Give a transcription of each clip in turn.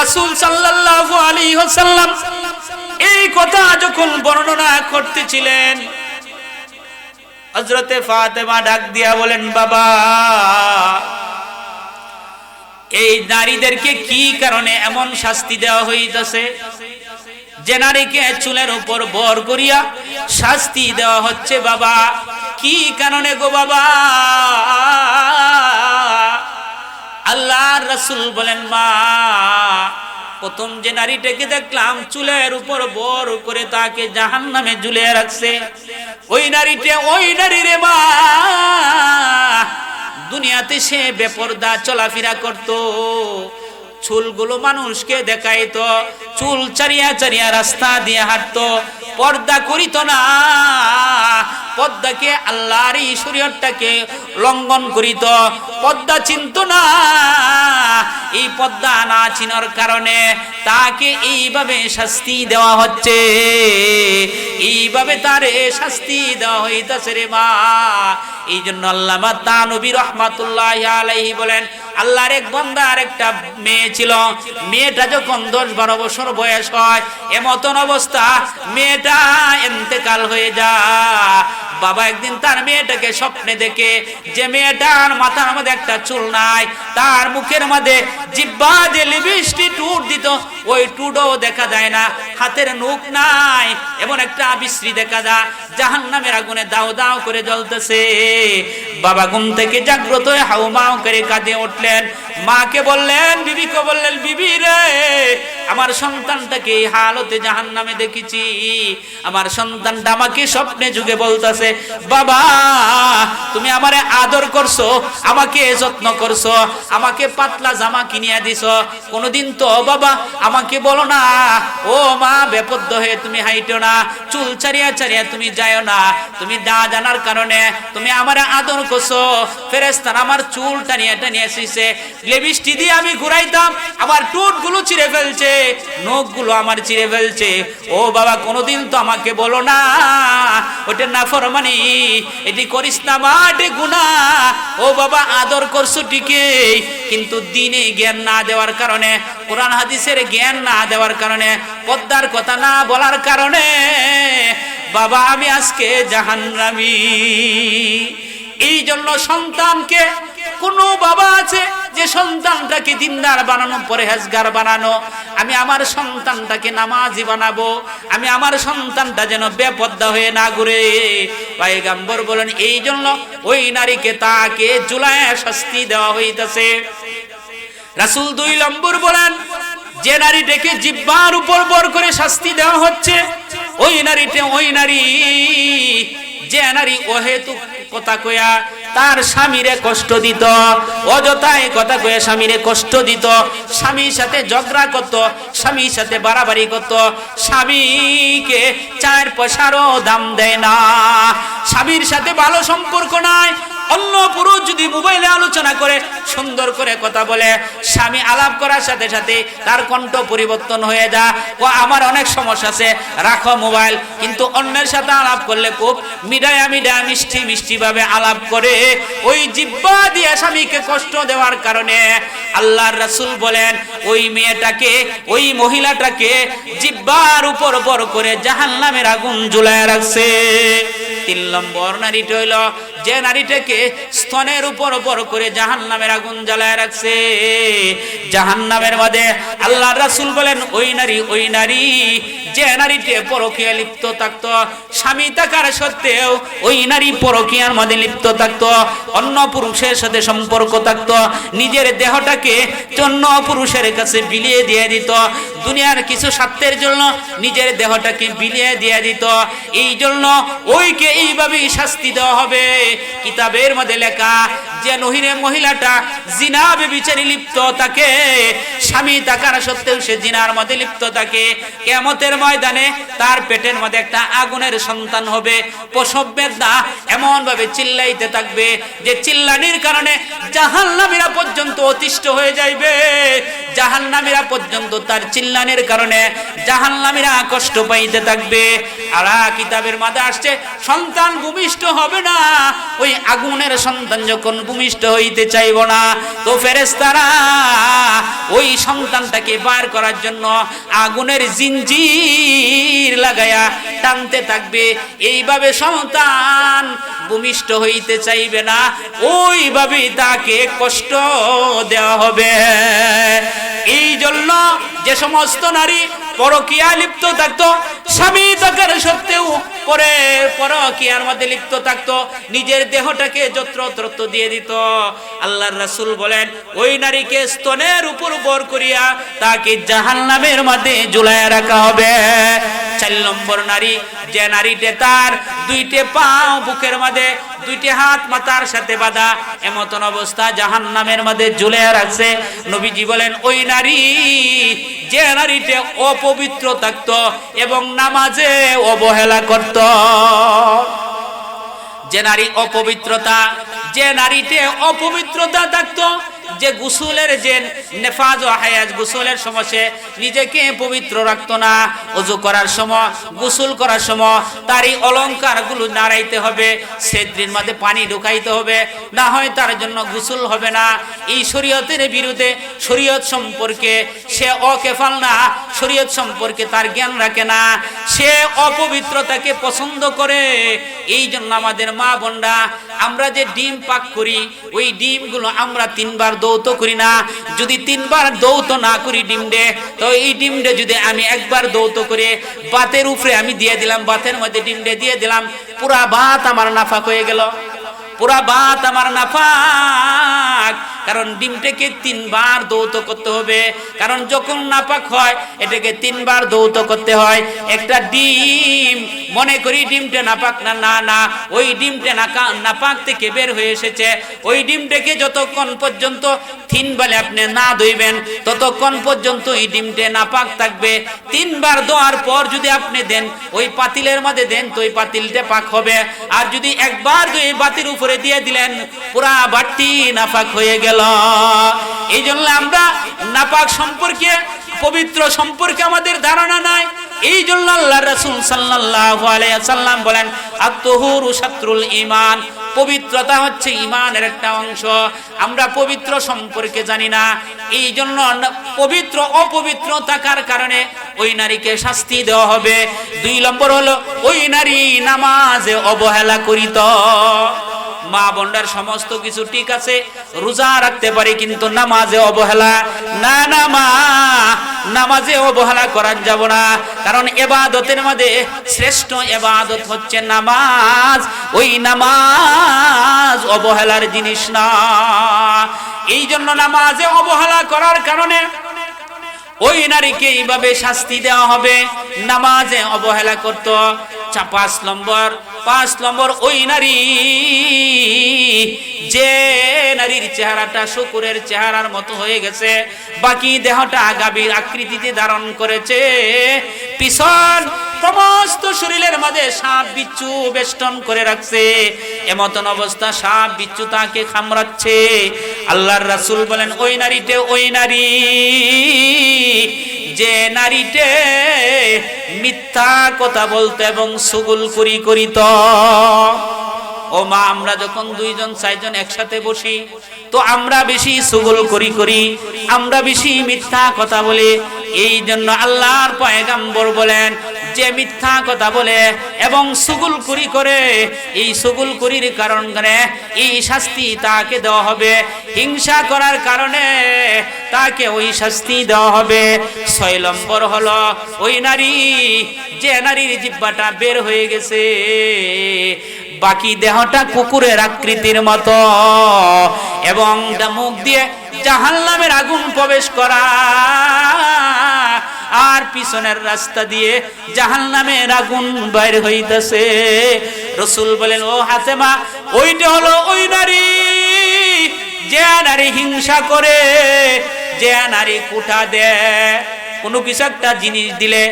রাসূল সাল্লাল্লাহু আলাইহি ওয়াসাল্লাম এই কথা যখন বর্ণনা করতেছিলেন, হযরতে ফাতেমা ডাক দিয়া বলেন, বাবা, এই নারীদেরকে কি কারণে এমন শাস্তি দেওয়া হইতেছে? যে নারীকে চুলের উপর বর করিয়া শাস্তি দেওয়া হচ্ছে, বাবা, কি কারণে গো বাবা? আল্লাহ রসুল বলেন, মা, প্রথম যে নারীটাকে দেখলাম চুলের উপর বর করে তাকে জাহান নামে ঝুলিয়ে রাখছে। ওই নারীটা ওই নারী রে মা, দুনিয়াতে সে বেপরদা চলাফেরা করত। চুলগুলো মানুষকে দেখাইতো, চুল চারিয়া চারিয়া রাস্তা দিয়ে হাঁটতো। পর্দা করিত না। পদ্মাকে আল্লাহর এই শরীয়তটাকে লঙ্ঘন করিত। পদ্মা চিনত না। এই পদ্মা না চিনার কারণে তাকে এইভাবে শাস্তি দেওয়া হচ্ছে। এইভাবে তারে শাস্তি দেওয়া হইতাছে রে মা। এই জন্য আল্লামা তানবী রহমাতুল্লাহ আলাইহি বলেন আল্লাহর এক বান্দা একটা মেয়ে ছিল। মেয়েটা যখন দশ বারো বছর বয়স হয়, এমতন অবস্থা, মেয়েটা এতেকাল হয়ে যায়। বাবা একদিন তার মেয়েটাকে স্বপ্নে দেখে যে মেয়েটার মাথার মধ্যে একটা চুল নাই, তার মুখের মধ্যে জিব্বা যে লিপস্টিক ওই টুডো দেখা যায় না। হাতের নুক নাই, এমন একটা বিশ্রী দেখা যায়। জাহান নামের আগুনে দাও দাও করে জ্বলতেছে। বাবা ঘুম থেকে জাগ্রত হয়ে হাউ মাউ করে কাঁদে উঠলেন। মাকে বললেন, বিবিকে বললেন, বিবি রে, আমার সন্তানটাকে এই হালতে জাহান নামে দেখেছি। আমার সন্তানটা আমাকে স্বপ্নে যুগে বলতেছে, বাবা তুমি আমারে আদর করছ, আমাকে যত্ন করছ, আমাকে পাতলা জামা কিনিয়া দিছ। কোনোদিন তো, বাবা, আমাকে বলো না, ও মা, বেপদ্দ হয়ে তুমি হাইটো না, চুল চারিয়া চারিয়া তুমি যাও না, তুমি না জানার কারণে তুমি আমারে আদর করছ। ফেরেস্তান আমার চুল টানিয়া টানিয়া শিছে লেবিস্টি দিয়ে আমি ঘুরাইতাম, আমার টুটগুলো চিরে ফেলছে নখগুলো আমার চিরে ফেলছে। ও বাবা, কোনোদিন তো আমাকে বলো না, ওটা না ফরমানি এটি করিস মাঠে গুনা ও বাবা, আদর করছ ঠিকই, কিন্তু দিনে জ্ঞান না দেওয়ার কারণে, কোরআন হাদিসের জ্ঞান না দেওয়ার কারণে, পদ্মার কথা না বলার কারণে, বাবা, আমি আজকে জাহান্নামি। এই জন্য সন্তানকে, কোন বাবা আছে যে সন্তানটাকে দিনদার বানানো, পরেহেজগার বানানো আমি আমার সন্তানটাকে নামাজি বানাবো। আমি আমার সন্তানটা যেন বেপদ্দা হয়ে না ঘুরে। পাইগাম্বর বলেন এই জন্য ওই নারীকে তাকে জুলায় শাস্তি দেওয়া হইতেছে। রাসুল দুই নম্বর বলেন, যে নারীটাকে জিব্বার উপর বর করে শাস্তি দেওয়া হচ্ছে, ওই নারীটা ওই নারী, যে নারী অহেতু কথা কয়া তার স্বামীরে কষ্ট দিত। অযথায় কথা কয়ে স্বামীরে কষ্ট দিত। স্বামীর সাথে ঝগড়া করত, স্বামীর সাথে বাড়াবাড়ি করত। স্বামীকে চার পয়সারও দাম দেয় না। স্বামীর সাথে ভালো সম্পর্ক নাই অন্য পুরুষ যদি মোবাইলে আলোচনা করে, সুন্দর করে কথা বলে, স্বামী আলাপ করার সাথে সাথে তার কণ্ঠ পরিবর্তন হয়ে যা ও, আমার অনেক সমস্যা আছে, রাখো মোবাইল। কিন্তু অন্যের সাথে আলাপ করলে খুব মিডায়া মিডায়া, মিষ্টি মিষ্টি ভাবে আলাপ করে। ওই জিব্বা দিয়ে স্বামীকে কষ্ট দেওয়ার কারণে আল্লাহর রাসূল বলেন, ওই মেয়েটাকে, ওই মহিলাটাকে জিব্বার উপর বর করে জাহান্নামের আগুন জ্বলায় রাখছে। তিন নম্বর নারীটা হইল যে নারীটাকে স্তনের উপর উপর করে জাহান নামের আগুন জ্বালায় রাখছে জাহান নামের মধ্যে আল্লাহ রাসুল বলেন, ওই নারী ওই নারী যে নারীতে পরকীয়া লিপ্ত থাকতো, স্বামী থাকার সত্ত্বেও ওই নারী পরকীয়ার মধ্যে লিপ্ত থাকতো, অন্য পুরুষের সাথে সম্পর্ক থাকতো, নিজের দেহটাকে অন্য পুরুষের কাছে বিলিয়ে দিয়ে দিত, দুনিয়ার কিছু স্বার্থের জন্য নিজের দেহটাকে বিলিয়ে দিয়ে দিত, এই জন্য ওইকে এইভাবেই শাস্তি দেওয়া হবে। কিতাবের মধ্যে লেখা, যে নহিরে মহিলাটা জিনাবে বিচারি লিপ্ত তাকে স্বামী থাকার সত্ত্বেও সে জিনার মধ্যে লিপ্ত থাকে কেমতের ময়দানে তার পেটের মধ্যে একটা আগুনের সন্তান হবে। প্রসব বেদনা এমন ভাবে চিল্লাইতে থাকবে যে চিল্লানির কারণে জাহান্নামীরা পর্যন্ত অতিষ্ঠ হয়ে যাইবে। জাহান্নামীরা পর্যন্ত তার চিল্লানির কারণে জাহান্নামীরা কষ্ট পাইতে থাকবে। আর কিতাবের মাঝে আসছে, সন্তান ভূমিষ্ঠ হবে না। ওই আগুনের সন্তান যখন ভূমিষ্ঠ হইতে চাইব না, তো ফেরেস্তারা ওই সন্তানটাকে বার করার জন্য আগুনের জিঞ্জির লাগায়া টানতে থাকবে। এইভাবে সন্তান ভূমিষ্ঠ হইতে চাইবে না। ওইভাবে তাকে কষ্ট দেওয়া হবে। এই জন্য যে সমস্ত নারী পরকিয়া লিপ্ত থাকতো, স্বামী তাকে সত্ত্বেও পরে পরকিয়ার মধ্যে লিপ্ত থাকতো? নিজের দেহটাকে দিয়ে দিত। আল্লাহর বলেন, ওই নারীকে স্তনের উপর বর করিয়া তাকে মধ্যে রাখা হবে। চার নম্বর নারী, যে নারীতে তার দুইটে পা বুকের মধ্যে দুইটি হাত মাথার সাথে বাঁধা, এমতন অবস্থা জাহান্নামের মধ্যে ঝুলে রাখছে। নবীজি বলেন, ওই নারী যে নারীতে অপবিত্র থাকত এবং নামাজে অবহেলা করত। যে নারী অপবিত্রতা যে নারীতে অপবিত্রতা থাকতো, যে গুসুলের যে নেফাজ ও হায়াজ, গুসুলের সময় সে নিজেকে পবিত্র রাখতো না। অজু করার সময়, গুসুল করার সময় তার এই অলঙ্কারগুলো নাড়াইতে হবে সেদ্রির মধ্যে পানি ঢুকাইতে হবে, না হয় তার জন্য গুসুল হবে না। এই শরীয়তের বিরুদ্ধে শরীয়ত সম্পর্কে সে অকেফাল না, শরীয়ত সম্পর্কে তার জ্ঞান রাখে না। সে অপবিত্রতাকে পছন্দ করে। এই জন্য আমাদের মা বোনরা আমরা যে ডিম পাক করি, ওই ডিমগুলো আমরা তিনবার দৌত করি না। যদি তিনবার দৌত না করি ডিম ডে তো এই ডিম ডে যদি আমি একবার দৌত করে বাতের উপরে আমি দিয়ে দিলাম, বাতের মধ্যে ডিম ডে দিয়ে দিলাম, পুরা ভাত আমার নাফা হয়ে গেল। পুরা বাত আমার নাফাক। কারণ ডিমটাকে তিনবার দৌত করতে হবে। কারণ যখন নাপাক হয়, এটাকে তিনবার দৌত করতে হয়। একটা ডিম, মনে করি ডিমটা নাপাক না না না, ওই ডিমটা নাকা, নাপাক থেকে বের হয়ে এসেছে। ওই ডিমটাকে যতক্ষণ পর্যন্ত তিন বেলে আপনি না ধুইবেন, ততক্ষণ পর্যন্ত এই ডিমটা নাপাক থাকবে। তিনবার দোয়ার পর যদি আপনি দেন, ওই পাতিলের মধ্যে দেন, তো ওই পাতিলটা পাক হবে। আর যদি একবার দুই বাতির উপরে দিয়ে দিলেন, পুরা বাটি নাপাক হয়ে গেল। এই জন্য আমরা নাপাক সম্পর্কে, পবিত্র সম্পর্কে আমাদের ধারণা নাই। এই জন্য আল্লাহ রাসূল সাল্লাল্লাহু আলাইহি সাল্লাম বলেন, আত-তুহুরু শাত্রুল ঈমান। পবিত্রতা হচ্ছে ইমানের একটা অংশ। আমরা পবিত্র সম্পর্কে জানি না। এই জন্য পবিত্র অপবিত্র থাকার কারণে? ওই নারীকে শাস্তি দেওয়া হবে। দুই নম্বর হলো, ওই নারী নামাজে অবহেলা করিত। মা বন্ডার সমস্ত কিছু ঠিক আছে, রোজা রাখতে পারি কিন্তু নামাজে অবহেলা। না না মা, নামাজে অবহেলা করার যাব না। কারণ এবাদতের মধ্যে শ্রেষ্ঠ এবাদত হচ্ছে নামাজ। ওই নামাজ অবহেলার জিনিস না। এই জন্য নামাজে অবহেলা করার কারণে ওই নারীকে এইভাবে শাস্তি দেওয়া হবে। নামাজে অবহেলা করত। চা পাঁচ নম্বর পাঁচ নম্বর ওই নারী। যে নারীর চেহারাটা শুকুরের চেহারার মতো হয়ে গেছে, বাকি দেহটা গাভীর আকৃতিতে ধারণ করেছে। পিছন সমস্ত শরীরের মাঝে সাপ বিচ্ছু বেষ্টন করে রাখছে। এমতন অবস্থা সাপ বিচ্ছু তাকে খামড়াচ্ছে। আল্লাহর রাসূল বলেন, ওই নারীতে ওই নারী যে নারীতে মিথ্যা কথা বলতে এবং সুগুল করি করিত। ও মা, আমরা যখন দুইজন, চারজন একসাথে বসি, তো আমরা বেশি সুগুল করি করি, আমরা বেশি মিথ্যা কথা বলি। এই জন্য আল্লাহর পয়গাম্বর বলেন যে মিথ্যা কথা বলে এবং সুগুল কুরি করে, এই সুগুল কুরির কারণে এই শাস্তি তাকে দেওয়া হবে। হিংসা করার কারণে তাকে ওই শাস্তি দেওয়া হবে। ছয় নম্বর হলো, ওই নারী, যে নারীর জিব্বাটা বের হয়ে গেছে, বাকি দেহটা কুকুরের আকৃতির মতো এবং মুখ দিয়ে জাহান্নামের আগুন প্রবেশ করা। আর পিছনের রাস্তা দিয়ে জাহান নামের আগুন বাইর হইতেছে। রসুল বলেন, ও হাতেমা, ওইটা হলো ওই নারী। যে নারী হিংসা করে, যে নারী কুটা দেয় কোনো কিছু একটা জিনিস দিলে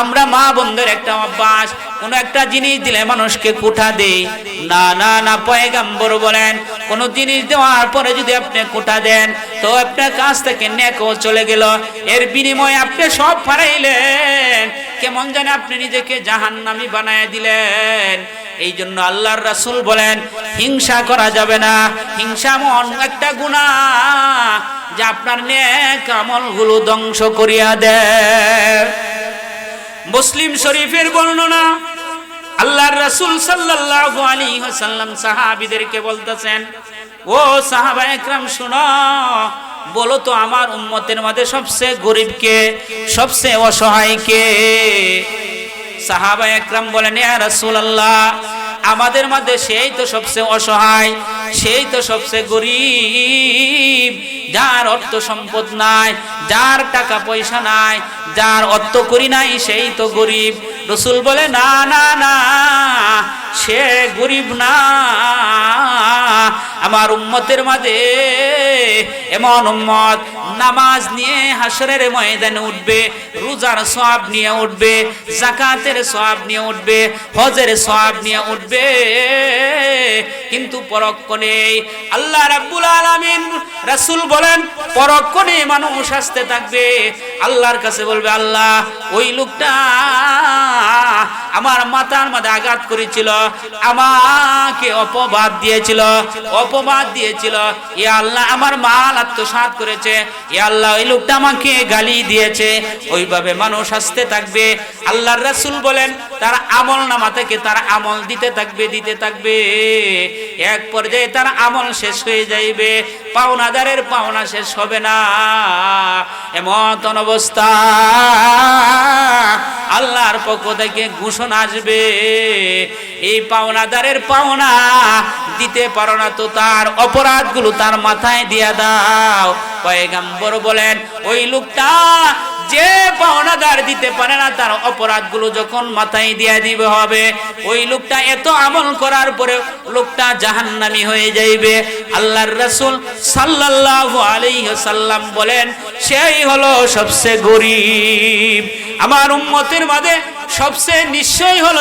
আমরা মা বন্ধুর একটা অভ্যাস, কোনো একটা জিনিস দিলে মানুষকে কোঠা দেই। না না না, পয়গাম্বর বলেন, কোন জিনিস দেওয়ার পরে যদি আপনি কোঠা দেন, তো আপনার কাছ থেকে নেকও চলে গেল। এর বিনিময়ে আপনি সব ফারাইলেন কেমন জানে আপনি নিজেকে জাহান্নামি বানায় দিলেন। এই জন্য আল্লাহর রাসূল বলেন, হিংসা করা যাবে না। হিংসা মন, একটা গুনাহ যা আপনার নেক আমলগুলো ধ্বংস করিয়া দেয়। মুসলিম শরীফের বর্ণনা, আল্লাহর রাসূল সাল্লাল্লাহু আলাইহি ওয়াসাল্লাম সাহাবীদেরকে বলতেছেন, ও সাহাবা একরাম, শুনো, বলো তো আমার উম্মতের মধ্যে সবচেয়ে গরিবকে সবচেয়ে অসহায়কে সাহাবা একরাম বলেন রাসূলুল্লাহ, আমাদের মধ্যে সেই তো সবচেয়ে অসহায়, সেই তো সবচেয়ে গরিব, যার অর্থ সম্পদ নাই, যার টাকা পয়সা নাই, যার অর্থ করি নাই, সেই তো গরিব। রসুল বলে, না না না, সে গরিব না, আমার উম্মতের মাঝে এমন উম্মত, নামাজ নিয়ে হাসরের ময়দানে উঠবে, রোজার সওয়াব নিয়ে উঠবে জাকাতের সওয়াব নিয়ে উঠবে, হজের সওয়াব নিয়ে উঠবে। কিন্তু পরক্ষণে আল্লাহ রাব্বুল আলামিন রাসূল বলেন পরক্ষণে মানুষ আসতে থাকবে। আল্লাহর কাছে বলবে, আল্লাহ, ওই লোকটা মাথার মধ্যে আঘাত করেছিল, আমাকে অপবাদ দিয়েছিল অপবাদ দিয়েছিল। এ আল্লাহ আমার মাল আত্মসাৎ করেছে, এ আল্লাহ ওই লোকটা আমাকে গালি দিয়েছে। ওইভাবে মানুষ আসতে থাকবে। আল্লাহর রাসূল বলেন, তার আমল নামা থেকে তার আমল দিতে থাকবে দিতে থাকবে। এক পর্যায়ে তার আমল শেষ হয়ে যাইবে, পাওনাদারের পাওনা শেষ হবে না। এমন অবস্থা। আল্লাহর পক্ষ থেকে ঘোষণা আসবে। এই পাওনাদারের পাওনা দিতে পারো না তো তার অপরাধগুলো তার মাথায় দিয়া দাও। পয়গাম্বর বলেন, ওই লোকটা যে পাওনাদার দিতে পারে না, তার অপরাধগুলো যখন মাথায় দিয়ে দিবে হবে, ওই লোকটা এত আমল করার পরে লোকটা জাহান্নামি হয়ে যাইবে। আল্লাহর রাসূল সাল্লাল্লাহু আলাইহি সাল্লাম বলেন, সেই হলো সবচেয়ে গরিব। আমার উম্মতের মাঝে সবচেয়ে নিশ্চয় হলো